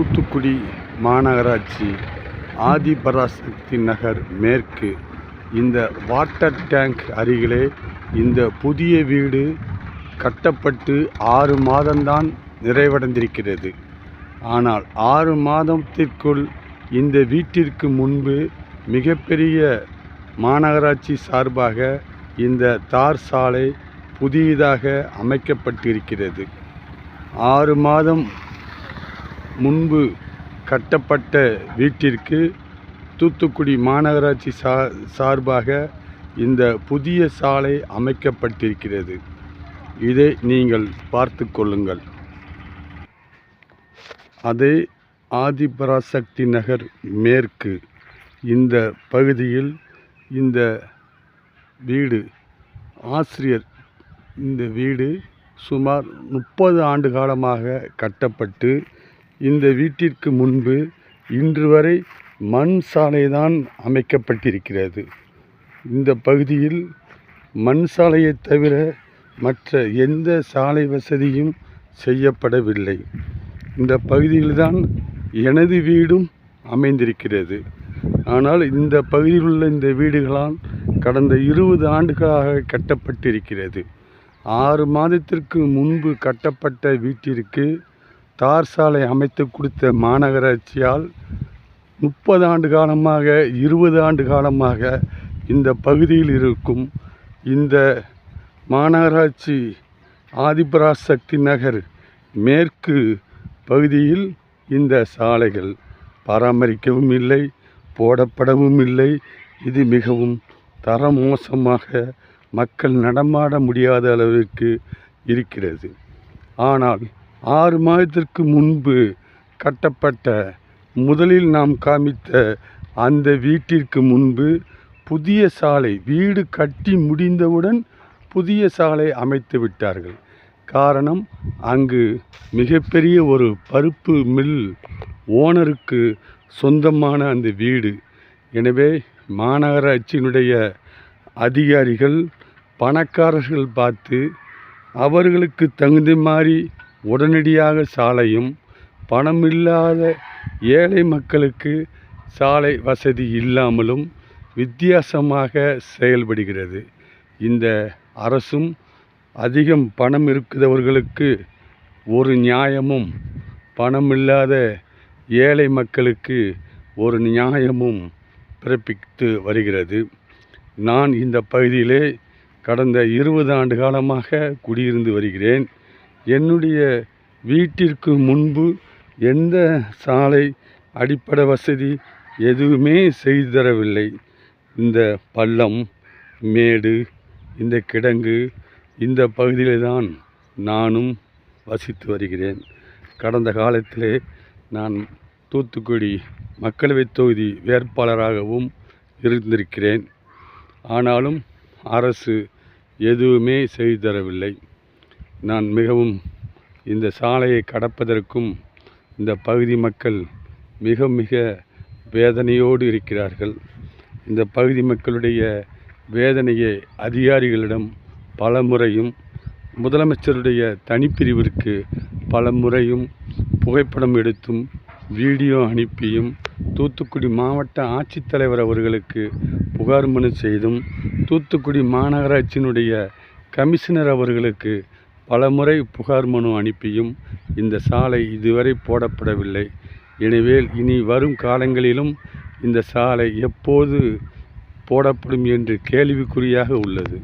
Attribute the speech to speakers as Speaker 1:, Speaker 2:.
Speaker 1: தூத்துக்குடி மாநகராட்சி ஆதிபராசக்தி நகர் மேற்கு. இந்த வாட்டர் டேங்க் அருகிலே இந்த புதிய வீடு கட்டப்பட்டு ஆறு மாதம்தான் நிறைவடைந்திருக்கிறது. ஆனால் ஆறு மாதத்திற்குள் இந்த வீட்டிற்கு முன்பு மிகப்பெரிய மாநகராட்சி சார்பாக இந்த தார் சாலை புதியதாக அமைக்கப்பட்டிருக்கிறது. ஆறு மாதம் முன்பு கட்டப்பட்ட வீட்டிற்கு தூத்துக்குடி மாநகராட்சி சா சார்பாக இந்த புதிய சாலை அமைக்கப்பட்டிருக்கிறது. இதை நீங்கள் பார்த்து கொள்ளுங்கள். அதே ஆதிபராசக்தி நகர் மேற்கு. இந்த பகுதியில் இந்த வீடு ஆசிரியர் இந்த வீடு சுமார் முப்பது ஆண்டு காலமாக கட்டப்பட்டு இந்த வீட்டிற்கு முன்பு இன்று வரை மண் சாலை தான் அமைக்கப்பட்டிருக்கிறது. இந்த பகுதியில் மண் சாலையை தவிர மற்ற எந்த சாலை வசதியும் செய்யப்படவில்லை. இந்த பகுதியில்தான் எனது வீடும் அமைந்திருக்கிறது. ஆனால் இந்த பகுதியில் உள்ள இந்த வீடுகளால் கடந்த இருபது ஆண்டுகளாக கட்டப்பட்டிருக்கிறது. ஆறு மாதத்திற்கு முன்பு கட்டப்பட்ட வீட்டிற்கு தார் சாலை அமைத்து கொடுத்த மாநகராட்சியால் முப்பது ஆண்டு காலமாக இருபது ஆண்டு காலமாக இந்த பகுதியில் இருக்கும் இந்த மாநகராட்சி ஆதிபராசக்தி நகர் மேற்கு பகுதியில் இந்த சாலைகள் பராமரிக்கவும் இல்லை போடப்படவும் இல்லை. இது மிகவும் தர மோசமாக மக்கள் நடமாட முடியாத அளவிற்கு இருக்கிறது. ஆனால் ஆறு மாதத்திற்கு முன்பு கட்டப்பட்ட முதலில் நாம் காமித்த அந்த வீட்டிற்கு முன்பு புதிய சாலை வீடு கட்டி முடிந்தவுடன் புதிய சாலை அமைத்து விட்டார்கள். காரணம் அங்கு மிகப்பெரிய ஒரு பருப்பு மில் ஓனருக்கு சொந்தமான அந்த வீடு. எனவே மாநகராட்சியினுடைய அதிகாரிகள் பணக்காரர்கள் பார்த்து அவர்களுக்கு தகுந்த மாதிரி உடனடியாக சாலையும் பணமில்லாத ஏழை மக்களுக்கு சாலை வசதி இல்லாமலும் வித்தியாசமாக செயல்படுகிறது. இந்த அரசும் அதிகம் பணம் இருக்கிறவர்களுக்கு ஒரு நியாயமும் பணம் இல்லாத ஏழை மக்களுக்கு ஒரு நியாயமும் பிறப்பித்து வருகிறது. நான் இந்த பகுதியிலே கடந்த இருபது ஆண்டு காலமாக குடியிருந்து வருகிறேன். என்னுடைய வீட்டிற்கு முன்பு எந்த சாலை அடிப்படை வசதி எதுவுமே செய்து தரவில்லை. இந்த பள்ளம் மேடு இந்த கிடங்கு இந்த பகுதியில் தான் நானும் வசித்து வருகிறேன். கடந்த காலத்திலே நான் தூத்துக்குடி மக்களவைத் தொகுதி வேட்பாளராகவும் இருந்திருக்கிறேன். ஆனாலும் அரசு எதுவுமே செய்து தரவில்லை. நான் மிகவும் இந்த சாலையை கடப்பதற்கும் இந்த பகுதி மக்கள் மிக மிக வேதனையோடு இருக்கிறார்கள். இந்த பகுதி மக்களுடைய வேதனையை அதிகாரிகளிடம் பல முறையும் முதலமைச்சருடைய தனிப்பிரிவிற்கு பல முறையும் புகைப்படம் எடுத்தும் வீடியோ அனுப்பியும் தூத்துக்குடி மாவட்ட ஆட்சித்தலைவர் அவர்களுக்கு புகார் மனு செய்தும் தூத்துக்குடி மாநகராட்சியினுடைய கமிஷனர் அவர்களுக்கு பலமுறை புகார் மனு அனுப்பியும் இந்த சாலை இதுவரை போடப்படவில்லை. எனவே இனி வரும் காலங்களிலும் இந்த சாலை எப்போது போடப்படும் என்று கேள்விக்குறியாக உள்ளது.